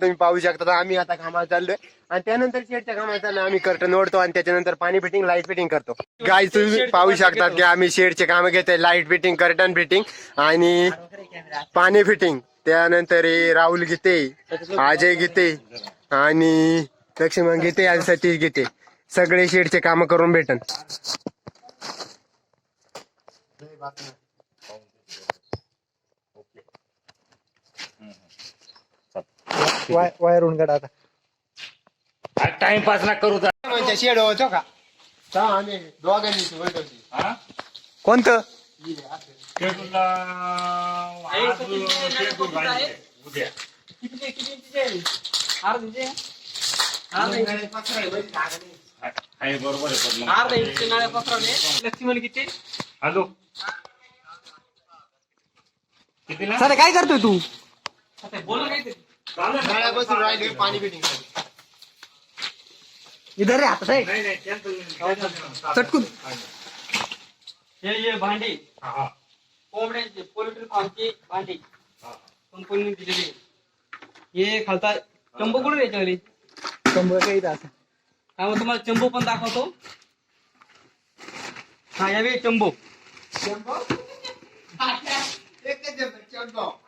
तुम्ही पाहू शकता. आम्ही आता कामाला चाललोय. आणि त्यानंतर शेडच्या कामाला चाललोय. आम्ही कर्टन ओढतो आणि त्याच्यानंतर पाणी फिटिंग लाइट फिटिंग करतो. गाय तुम्ही पाहू शकतात की आम्ही शेडचे काम घेतोय. लाइट फिटिंग कर्टन फिटिंग आणि पाणी फिटिंग त्यानंतर हे राहुल गीते अजय गीते आणि लक्ष्मण गीते आणि सतीश गीते सगळे शेडचे काम करून भेटन. वायर गडा आता. टाइमपास ना करू जा. म्हणजे शेड होतो का? आम्ही दोघांनी. हा? कोणतं? आज शेड्यूल राहिले. उद्या. हा- आहे बरोबर आहे पण मग- लक्ष्मण किती? हॅलो. कितीला? सर काय करतोय तू? बोल काहीतरी राहिले पाणी इधर रे आता नाही, नाही, त्यांचं- चटकून. हे हे भांडी. हा. कोंबड्यांचे पोल्ट्री फार्मची भांडी. हा. कंपनीने दिलेली. हे खालता चंबू कुठे याच्यावाली शंभर काही असं. हा मग तुम्हाला चंबू पण दाखवतो. हा या बी चंबू. आणि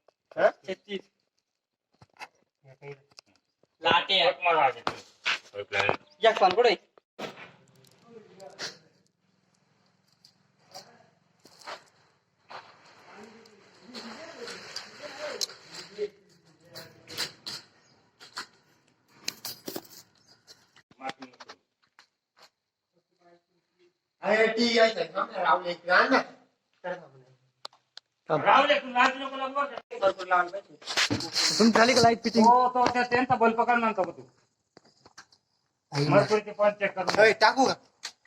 कोण- कोण- कोण राहिलं? सारखं बरोबर राहिलं पाहिजे. हो, पुढं. छत्तीस. छत्तीस लाटे बघ मला आधी ते. होय, plan. या पान कुठे माती नको. राहुले, तू लाज नको? तुमची झाली का लाइट फिटिंग हो, तो त्या- त्यांचा बल्ब काढ म्हणतो का तू. मरकुरीचे पण चेक करून होय, टाकू का?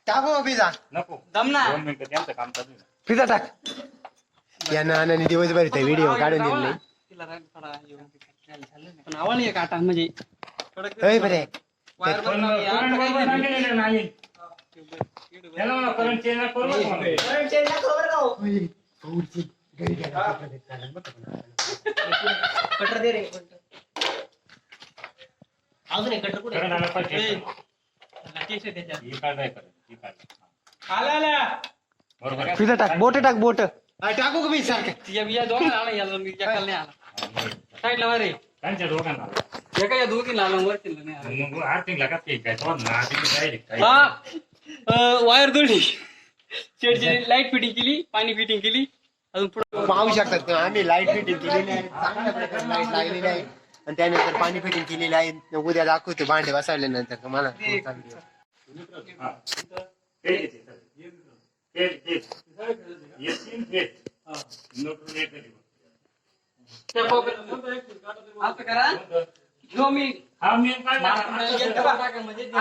टाकू का पिझ्झा? नको. दम ना. दोन मिनिटं त्यांचं काम चालू आहे. पिझ्झा टाक. या नानाने दिवसभर इथे व्हिडिओ काढून दिले. तिला राग थोडा येऊन पण आवाज नाही काटा म्हणजे होय बरे. वायर पण बंद नाही, current आता काही बरोबर नाही. लागलेलं नाही. त्याला म्हणा, नको करू नका मध्ये. कटर दे रे अजून एक कटर कुठे current आलं पाहिजे. केस आहे त्याच्यात ही काय नाही करत, ही काय नाही. आला आला बरोबर आहे. पिझ्झा टाक बोट टाक बोट टाकू का पिझ्झा या बिया दोघांना आला याला मी जकाल नाही आला साईडला वा रे त्यांच्या दोघांना आलं. एका या दोघीला आला वरती नाही आला मग आर्थिंग लागत काही काय तो ना तिथे direct काही. हा वायर जोडली शेडची लाइट फिटिंग केली पाणी फिटिंग केली अजून पुढे पाहू शकतात आम्ही लाइट फिटिंग केलेली आहे. चांगल्या प्रकारे लाइट लागलेली आहे. आणि त्यानंतर पाणी फिटिंग केलेली आहे. उद्या दाखवतो भांडे बसवल्यानंतर. का मला घे ते. तीन. न्यूट्रल एक आहे. असं करा मी हा म्हणजे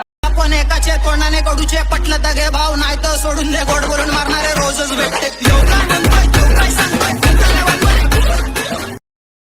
कोणाचे कोणाने कडूचे पटलं तर घे भाव नाही तर सोडून दे गोड बोलून मारणारे रोजच भेटते. येऊ काय सांगताय